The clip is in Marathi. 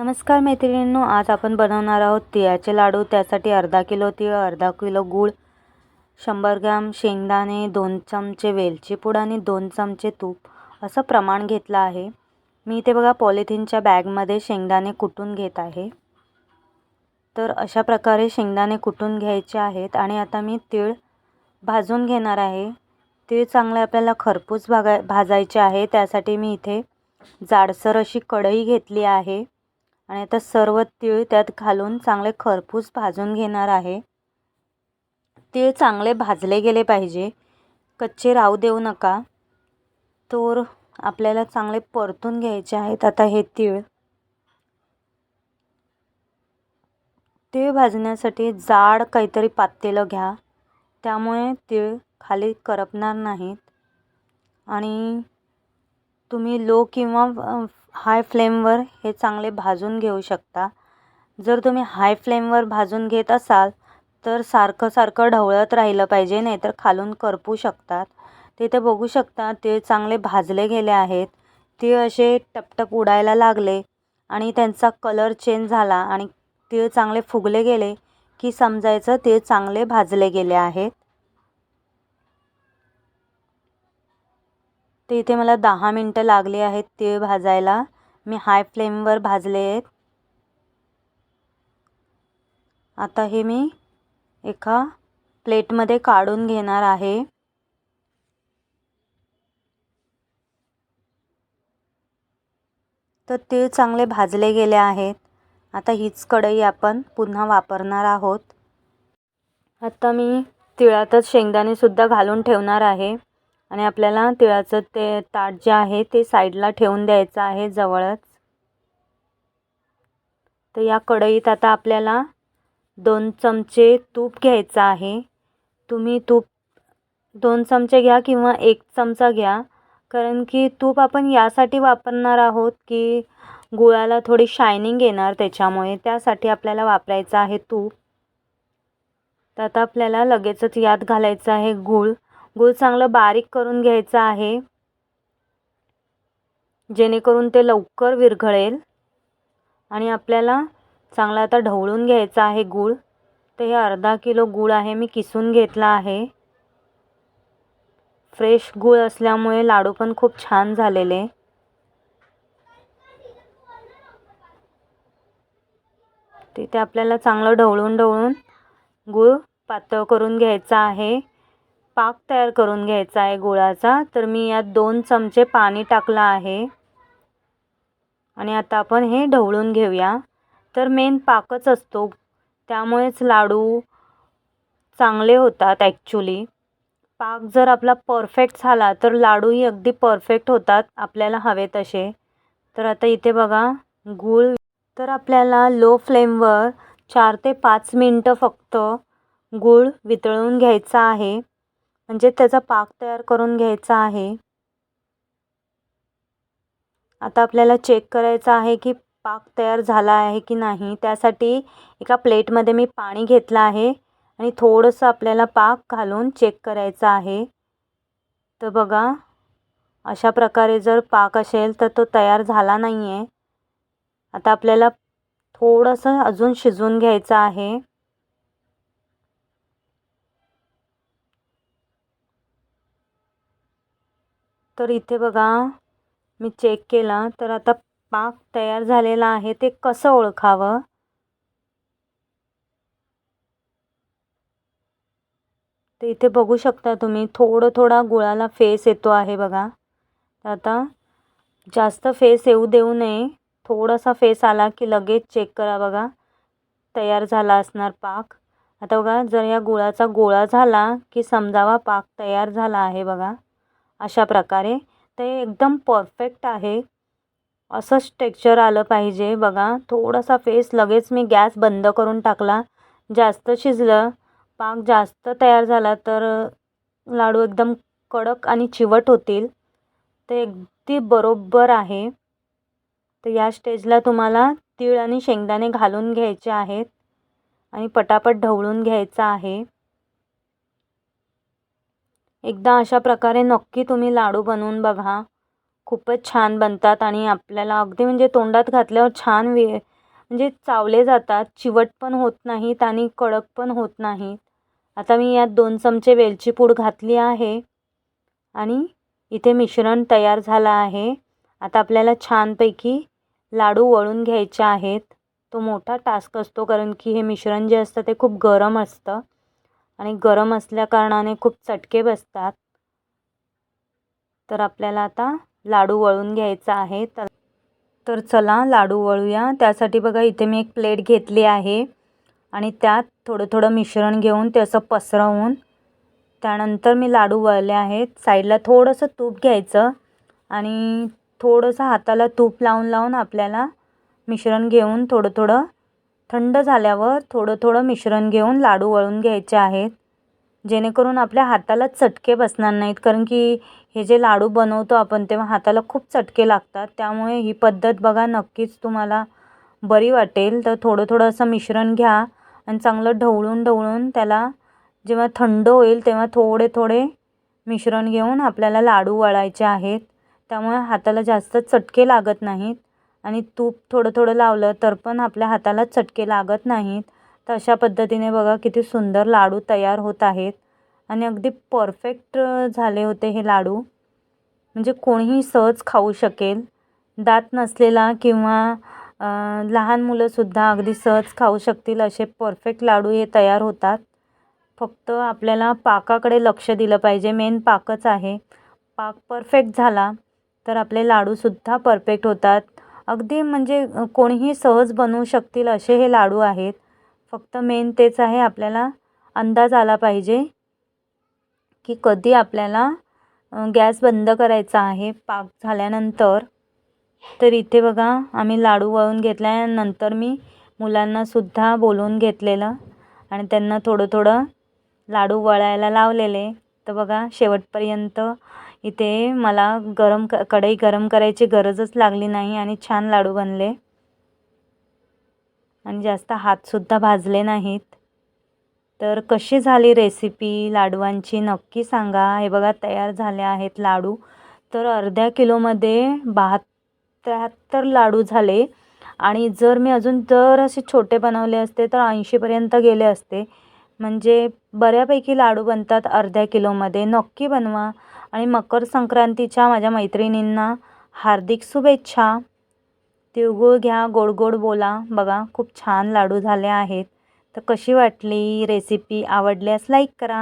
नमस्कार मैत्रिणींनो आज आपण बनवणार आहोत तिळाचे लाडू. त्यासाठी अर्धा किलो तीळ अर्धा किलो गूळ शंभर ग्राम शेंगदाणे दोन चमचे वेलची पूड आणि दोन चमचे तूप असं प्रमाण घेतलं आहे. मी इथे बघा पॉलिथिनच्या बॅगमध्ये शेंगदाणे कुटून घेत आहे. तर अशा प्रकारे शेंगदाणे कुटून घ्यायचे आहेत आणि आता मी तीळ भाजून घेणार आहे. तीळ चांगले आपल्याला खरपूस भागा भाजायचे आहे. त्यासाठी मी इथे जाडसर अशी कढई घेतली आहे. आणि आता सर्व तीळ त्यात घालून चांगले खरपूस भाजून घेणार आहे. तीळ चांगले भाजले गेले पाहिजे. कच्चे राहू देऊ नका. तर आपल्याला चांगले परतून घ्यायचे आहेत आता हे तीळ. तीळ भाजण्यासाठी जाड काहीतरी पातेलं घ्या. त्यामुळे तीळ खाली करपणार नाहीत. आणि तुम्ही लो किंवा हाय फ्लेमवर हे चांगले भाजून घेऊ शकता. जर तुम्ही हाय फ्लेमवर भाजून घेत असाल तर सारखं सारखं ढवळत राहिलं पाहिजे नाहीतर खालून करपू शकतात. तिथे बघू शकता ते चांगले भाजले गेले आहेत. ते असे टपटप उडायला लागले आणि त्यांचा कलर चेंज झाला आणि ते चांगले फुगले गेले की समजायचं ते चांगले भाजले गेले आहेत. ते इथे मला दहा मिनटं लागली आहेत तीळ भाजायला. मी हाय फ्लेमवर भाजले आहेत. आता हे मी एका प्लेटमध्ये काढून घेणार आहे. तर तीळ चांगले भाजले गेले आहेत. आता हीच कढई आपण पुन्हा वापरणार आहोत. आता मी तिळातच शेंगदाणेसुद्धा घालून ठेवणार आहे. आणि आपल्याला तिळाचं ते ताट जे आहे ते साईडला ठेवून द्यायचं आहे जवळच. तर या कढईत आता आपल्याला दोन चमचे तूप घ्यायचं आहे. तुम्ही तूप दोन चमचे घ्या किंवा एक चमचा घ्या. कारण की तूप आपण यासाठी वापरणार आहोत की गुळाला थोडी शायनिंग येणार त्याच्यामुळे त्यासाठी आपल्याला वापरायचं आहे तूप. तर आता आपल्याला लगेचच यात घालायचं आहे गूळ. गूळ चांगलं बारीक करून घ्यायचं आहे. जेणेकरून ते लवकर विरघळेल. आणि आपल्याला चांगलं आता ढवळून घ्यायचं आहे गूळ. तर हे अर्धा किलो गूळ आहे मी किसून घेतला आहे. फ्रेश गूळ असल्यामुळे लाडू पण खूप छान झालेले. तिथे आपल्याला चांगलं ढवळून ढवळून गूळ पातळ करून घ्यायचा आहे. पाक तयार करून घ्यायचा आहे गुळाचा. तर मी यात दोन चमचे पाणी टाकलं आहे. आणि आता आपण हे ढवळून घेऊया. तर मेन पाकच असतो. त्यामुळेच लाडू चांगले होतात ॲक्च्युली पाक जर आपला परफेक्ट झाला तर लाडूही अगदी परफेक्ट होतात आपल्याला हवे तसे. तर आता इथे बघा गूळ. तर आपल्याला लो फ्लेमवर चार ते पाच मिनटं फक्त गूळ वितळून घ्यायचा आहे. म्हणजे त्याचा पाक तयार करून घ्यायचा आहे. आता आपल्याला चेक करायचं आहे की पाक तयार झाला आहे की नाही. त्यासाठी एका प्लेटमध्ये मी पाणी घेतलं आहे आणि थोडंसं आपल्याला पाक घालून चेक करायचं आहे. तर बघा अशा प्रकारे जर पाक असेल तर तो तयार झाला नाही आहे आता आपल्याला थोडंसं अजून शिजवून घ्यायचं आहे. तर इथे बघा मी चेक केलं तर आता पाक तयार झालेला आहे ते कसं ओळखावं? तर इथे बघू शकता तुम्ही थोडं थोडा गुळाला फेस येतो आहे बघा. तर आता जास्त फेस येऊ देऊ नये थोडासा फेस आला की लगेच चेक करा बघा. तयार झाला असणार पाक. आता बघा जर या गुळाचा गोळा झाला की समजावा पाक तयार झाला आहे बघा. अशा प्रकारे. ते एकदम परफेक्ट आहे. असंच टेक्स्चर आलं पाहिजे. बघा थोडासा फेस लगेच मी गॅस बंद करून टाकला. जास्त शिजलं. पाक जास्त तयार झाला तर लाडू एकदम कडक आणि चिवट होतील. ते अगदी बरोबर आहे. तर या स्टेजला तुम्हाला तीळ आणि शेंगदाणे घालून घ्यायचे आहेत. आणि पटापट ढवळून घ्यायचं आहे. एकदा अशा प्रकारे नक्की तुम्ही लाडू बनवून बघा. खूपच छान बनतात आणि आपल्याला अगदी म्हणजे तोंडात घातल्यावर छान वे म्हणजे चावले जातात. चिवट पण होत नाहीत आणि कडक पण होत नाहीत. आता मी यात दोन चमचे वेलची पूड घातली आहे. आणि इथे मिश्रण तयार झालं आहे. आता आपल्याला छानपैकी लाडू वळून घ्यायचे आहेत. तो मोठा टास्क असतो कारण की हे मिश्रण जे असतं ते खूप गरम असतं. आणि गरम असल्याकारणाने खूप चटके बसतात. तर आपल्याला आता लाडू वळून घ्यायचा आहे. तर तर चला लाडू वळूया. त्यासाठी बघा इथे मी एक प्लेट घेतली आहे. आणि त्यात थोडं थोडं मिश्रण घेऊन ते असं पसरवून त्यानंतर मी लाडू वळले आहेत. साईडला थोडंसं तूप घ्यायचं आणि थोडंसं हाताला तूप लावून लावून आपल्याला मिश्रण घेऊन थोडं थोडं थंड झाल्यावर थोडं थोडं मिश्रण घेऊन लाडू वळून घ्यायचे आहेत. जेणेकरून आपल्या हाताला चटके बसणार नाहीत. कारण की हे जे लाडू बनवतो आपण तेव्हा हाताला खूप चटके लागतात. त्यामुळे ही पद्धत बघा नक्कीच तुम्हाला बरी वाटेल. तर थोडं थोडं असं मिश्रण घ्या आणि चांगलं ढवळून ढवळून त्याला जेव्हा थंड होईल तेव्हा थोडे थोडे मिश्रण घेऊन आपल्याला लाडू वळायचे आहेत. त्यामुळे हाताला जास्त चटके लागत नाहीत. आणि तूप थोडं थोडं लावलं तर पण आपल्या हाताला चटके लागत नाहीत. तर अशा पद्धतीने बघा किती सुंदर लाडू तयार होत आहेत. आणि अगदी परफेक्ट झाले होते हे लाडू. म्हणजे कोणीही सहज खाऊ शकेल. दात नसलेला किंवा लहान मुलंसुद्धा अगदी सहज खाऊ शकतील असे परफेक्ट लाडू हे तयार होतात. फक्त आपल्याला पाकाकडे लक्ष दिलं पाहिजे. मेन पाकच आहे. पाक परफेक्ट झाला तर आपले लाडूसुद्धा परफेक्ट होतात. अगदी म्हणजे कोणीही सहज बनवू शकतील असे हे लाडू आहेत. फक्त मेन तेच आहे आपल्याला अंदाज आला पाहिजे की कधी आपल्याला गॅस बंद करायचा आहे. पाक झाल्यानंतर तर इथे बघा आम्ही लाडू वळून घेतल्यानंतर मी मुलांनासुद्धा बोलवून घेतलेलं आणि त्यांना थोडं थोडं लाडू वळायला लावलेले. तर बघा शेवटपर्यंत इथे मला गरम क कढई गरम करायची गरजच लागली नाही आणि छान लाडू बनले. आणि जास्त हातसुद्धा भाजले नाहीत. तर कशी झाली रेसिपी लाडवांची नक्की सांगा. हे बघा तयार झाले आहेत लाडू. तर अर्ध्या किलोमध्ये बहात् त्र्याहत्तर लाडू झाले. आणि जर मी अजून जर असे छोटे बनवले असते तर ऐंशीपर्यंत गेले असते. म्हणजे बऱ्यापैकी लाडू बनतात अर्ध्या किलोमध्ये. नक्की बनवा. आणि मकर संक्रांतीच्या माझ्या मैत्रिणींना हार्दिक शुभेच्छा. तिळगुळ घ्या गोड गोड बोला. बघा खूप छान लाडू झाले आहेत. तर कशी वाटली रेसिपी? आवडल्यास लाईक करा.